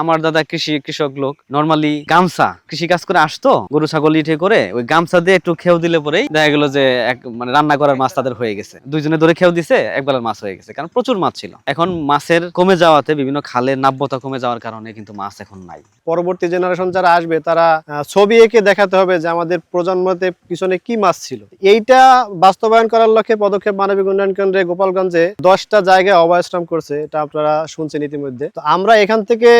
আমার দাদা কৃষি কৃষক লোক নর্মালি গামছা, কৃষি কাজ করে আসতো, গরু, ছাগল ইঠে করে, ওই গামছা দিয়ে একটু খেউ দিলে পরেই দেখা গেল যে এক মানে রান্না করার মাছ তাদের হয়ে গেছে। দুইজনে ধরে খেউ দিছে, একবেলার মাছ হয়ে গেছে, কারণ প্রচুর মাছ ছিল। এখন মাছের কমে যাওয়াতে বিভিন্ন খালের নাব্যতা কমে যাওয়ার কারণে কিন্তু মাছ এখন নাই। পরবর্তী জেনারেশন যারা আসবে, তারা ছবি এঁকে দেখাতে হবে যে আমাদের প্রজন্মতে পিছনে কি মাছ ছিল। এইটা বাস্তবায়ন করার লক্ষ্যে পদক্ষেপ মানবিক উন্নয়ন কেন্দ্রে গোপালগঞ্জে দশটা জায়গায় অবস্থান করছে, এটা আপনারা শুনছেন ইতিমধ্যে। তো আমরা এখান থেকে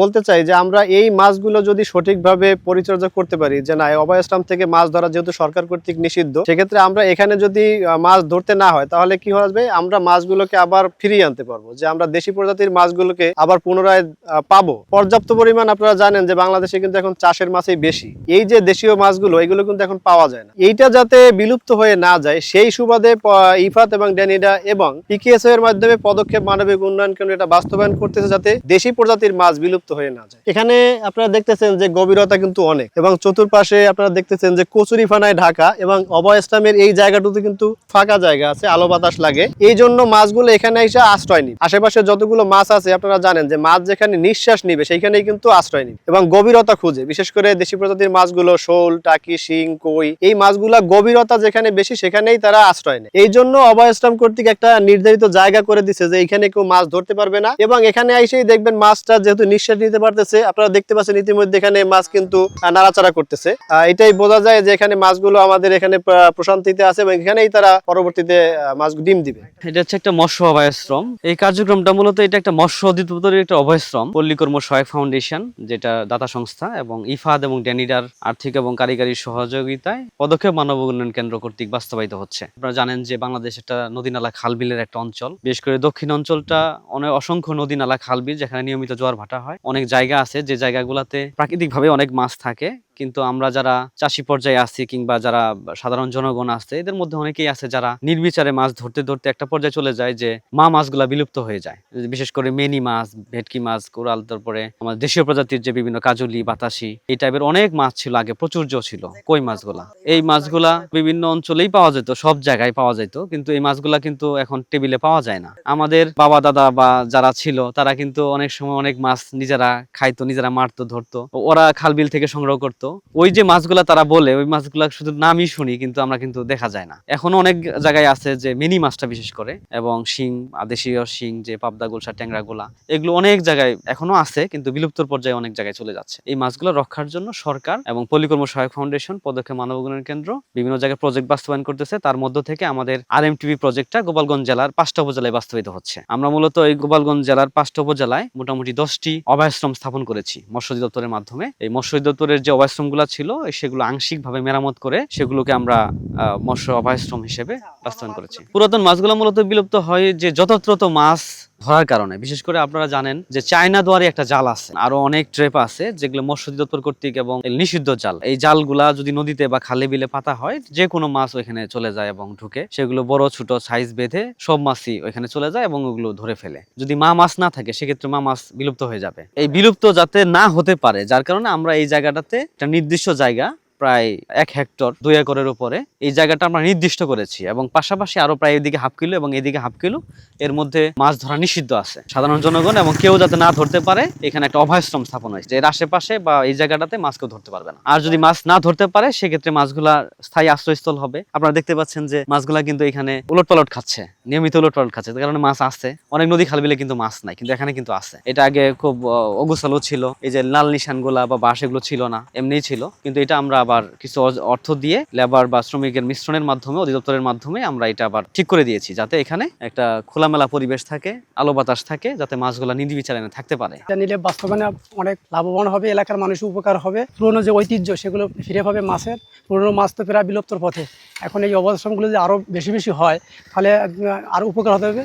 বলতে চাই যে আমরা এই মাছগুলো যদি সঠিকভাবে পরিচর্যা করতে পারি, যে না অবস্থান থেকে মাছ ধরা যেহেতু সরকার কর্তৃক নিষিদ্ধ, সেক্ষেত্রে আমরা এখানে যদি মাছ ধরতে না হয়, তাহলে কি হবে? আমরা মাছগুলোকে আবার ফিরিয়ে আনতে পারব। যে আমরা দেশি প্রজাতির মাছগুলোকে আবার পুনরায় পাবো। পর্যাপ্ত পরিমাণ আপনারা জানেন যে বাংলাদেশে কিন্তু এখন চাষের মাছই বেশি। এই যে দেশীয় মাছগুলো, এগুলো কিন্তু এখন পাওয়া যায় না। এইটা যাতে বিলুপ্ত হয়ে না যায়, সেই সুবাদে ইফাত এবং ড্যানিডা এবং পিকেএস এর মাধ্যমে পদক্ষেপ মানবিক উন্নয়ন কেন্দ্র এটা বাস্তবায়ন করতেছে যাতে দেশি প্রজাতির মাছ বিলুপ্ত হয়ে না যায়। এখানে আপনারা দেখতেছেন যে গভীরতা কিন্তু অনেক এবং চতুর্পাশে আপনারা দেখতেছেন যে কচুরি ফানায় ঢাকা এবং অবয় ইসলামের এই জায়গাটুতে কিন্তু ফাঁকা জায়গা আছে, আলো বাতাস লাগে। এই জন্য মাছগুলো এখানে এসে আশ্রয় নিবে। আশেপাশে যতগুলো মাছ আছে, আপনারা জানেন যে মাছ যেখানে নিঃশ্বাস নিবে, সেইখানেই কিন্তু আশ্রয় নিবে এবং গভীরতা খুঁজে। বিশেষ করে দেশি প্রজাতির মাছগুলো, শোল, টাকি, শিং, কই, এই মাছগুলা গভীরতা যেখানে বেশি, সেখানেই তারা আশ্রয় নেয়। এই জন্য অভয় ইসলাম কর্তৃক একটা নির্ধারিত জায়গা করে দিছে যে এখানে কেউ মাছ ধরতে পারবে না এবং এখানে এসেই দেখবেন মাছটা যেহেতু নিতে পারতেছে। আপনারা দেখতে পাচ্ছেন ইতিমধ্যে এখানে মাছ কিন্তু নাড়াচাড়া করতেছে। এটাই বোঝা যায় যে এখানে মাছগুলো আমাদের এখানে প্রশান্তিতে আছে এবং এখানেই তারা পরবর্তীতে মাছ ডিম দিবে। এটা হচ্ছে একটা মৎস্য অভয়াশ্রম। এই কার্যক্রমটা মূলত এটা একটা মৎস্য অধিদপ্তরের একটা অভয়াশ্রম পল্লী কর্ম সহায়ক ফাউন্ডেশন, যেটা দাতা সংস্থা এবং ইফাদ এবং ড্যানিডার আর্থিক এবং কারিগরি সহযোগিতায় পদক্ষেপ মানব উন্নয়ন কেন্দ্র কর্তৃক বাস্তবায়িত হচ্ছে। আপনারা জানেন যে বাংলাদেশ একটা নদী নালা খালবিলের একটা অঞ্চল। বিশেষ করে দক্ষিণ অঞ্চলটা অনেক অসংখ্য নদী নালা খালবিল যেখানে নিয়মিত জোয়ার ভাটা হয়। অনেক জায়গা আছে যে জায়গাগুলোতে প্রাকৃতিকভাবে অনেক মাছ থাকে। কিন্তু আমরা যারা চাষি পর্যায়ে আছি কিংবা যারা সাধারণ জনগণ আছে, এদের মধ্যে অনেকেই আছে যারা নির্বিচারে মাছ ধরতে ধরতে একটা পর্যায়ে চলে যায় যে মা মাছগুলা বিলুপ্ত হয়ে যায়। বিশেষ করে মেনি মাছ, ভেটকি মাছ, কোরাল, তারপরে আমাদের দেশীয় প্রজাতির যে বিভিন্ন কাজলি, বাতাসি, এই টাইপের অনেক মাছ ছিল আগে প্রচুর্য ছিল কই মাছগুলা। এই মাছগুলা বিভিন্ন অঞ্চলেই পাওয়া যেত, সব জায়গায় পাওয়া যেত কিন্তু এই মাছগুলা কিন্তু এখন টেবিলে পাওয়া যায় না। আমাদের বাবা, দাদা বা যারা ছিল, তারা কিন্তু অনেক সময় অনেক মাছ নিজেরা খাইতো, নিজেরা মারতো, ধরতো। ওরা খালবিল থেকে সংগ্রহ করতো। ওই যে মাছগুলা তারা বলে, ওই মাছগুলা শুধু নামই শুনি, কিন্তু আমরা কিন্তু দেখা যায় না। এখনও অনেক জায়গায় আছে যে মিনি মাছটা বিশেষ করে, এবং শিং আদেশীয় শিং, যে পাবদা গুলশা, ট্যাংরা গুলা, এগুলো অনেক জায়গায় এখনও আছে, কিন্তু বিলুপ্তর পর্যায়ে অনেক জায়গায় চলে যাচ্ছে। এই মাছগুলো রক্ষার জন্য সরকার এবং পল্লীকর্ম সহায়ক ফাউন্ডেশন, পদক্ষেপ মানব উন্নয়ন কেন্দ্র, বিভিন্ন জায়গায় প্রজেক্ট বাস্তবায়ন করতেছে। তার মধ্য থেকে আমাদের আর এম টিভি প্রজেক্টটা গোপালগঞ্জ জেলার পাঁচটা উপজেলায় বাস্তবায়িত হচ্ছে। আমরা মূলত এই গোপালগঞ্জ জেলার পাঁচটা উপজেলায় মোটামুটি দশটি অভয়াশ্রম স্থাপন করেছি মৎস্য দপ্তরের মাধ্যমে। এই মৎস্য দপ্তরের যে অভয়াশ্রমগুলো ছিল সেগুলো আংশিকভাবে মেরামত করে সেগুলোকে আমরা মৎস্য অভয়াশ্রম হিসেবে বাস্তবায়ন করেছি। পুরাতন মাছগুলো মূলত বিলুপ্ত হয় যে যথাযথ মাছ ধরার কারণে। বিশেষ করে আপনারা জানেন যে চায়না দুয়ারে একটা জাল আছে। আরও অনেক ট্রেপ আছে যেগুলো মৎস্য অধিদপ্তর কর্তৃক এবং নিষিদ্ধ জাল। এই জালগুলা যদি নদীতে বা খালে বিলে পাতা হয় যে কোনো মাছ ওইখানে চলে যায় এবং ঢুকে। সেগুলো বড়, ছোট সাইজ বেঁধে সব মাছই ওইখানে চলে যায় এবং ওগুলো ধরে ফেলে। যদি মা মাছ না থাকে, সেক্ষেত্রে মা মাছ বিলুপ্ত হয়ে যাবে। এই বিলুপ্ত যাতে না হতে পারে, যার কারণে আমরা এই জায়গাটাতে একটা নির্দিষ্ট জায়গা প্রায় এক হেক্টর দুই একরের উপরে। এই জায়গাটা আমরা নির্দিষ্ট করেছি এবং পাশাপাশি আরও প্রায় এদিকে হাফ কিলো এবং এদিকে হাফ কিলো এর মধ্যে মাছ ধরা নিষিদ্ধ আছে। সাধারণ জনগণ এবং কেউ যাতে না ধরতে পারে এখানে একটা অভয়াশ্রম স্থাপন হয়েছে এর আশেপাশে বা এই জায়গাটাতে মাছ কেউ ধরতে পারবে না। আর যদি মাছ না ধরতে পারে সেক্ষেত্রে মাছগুলা স্থায়ী আশ্রয়স্থল হবে। আপনারা দেখতে পাচ্ছেন যে মাছগুলা কিন্তু এখানে উলট পালট খাচ্ছে নিয়মিত উলট পালট খাচ্ছে কারণে মাছ আছে অনেক নদী খাল বিলে কিন্তু মাছ নাই কিন্তু এখানে কিন্তু আছে। এটা আগে খুব আহ, অগোছালো ছিল। এই যে লাল নিশানগুলা বা বাঁশ এগুলো ছিল না এমনিই ছিল। কিন্তু এটা আমরা আবার কিছু অর্থ দিয়ে লেবার বা শ্রমিকের মিশ্রণের মাধ্যমে, অধিদপ্তরের মাধ্যমে আমরা এটা আবার ঠিক করে দিয়েছি, যাতে এখানে একটা খোলামেলা পরিবেশ থাকে, আলো বাতাস থাকে, যাতে মাছগুলা নির্বিচারে থাকতে পারে। এটা নিলে বাস্তবায়নে অনেক লাভবান হবে, এলাকার মানুষের উপকার হবে। পুরনো যে ঐতিহ্য, সেগুলো ফিরে পাবে মাছের। পুরনো মাছ তো প্রায় বিলুপ্তর পথে। এখন এই অবস্থানগুলো যদি আরও বেশি বেশি হয়, তাহলে আরও উপকার হবে।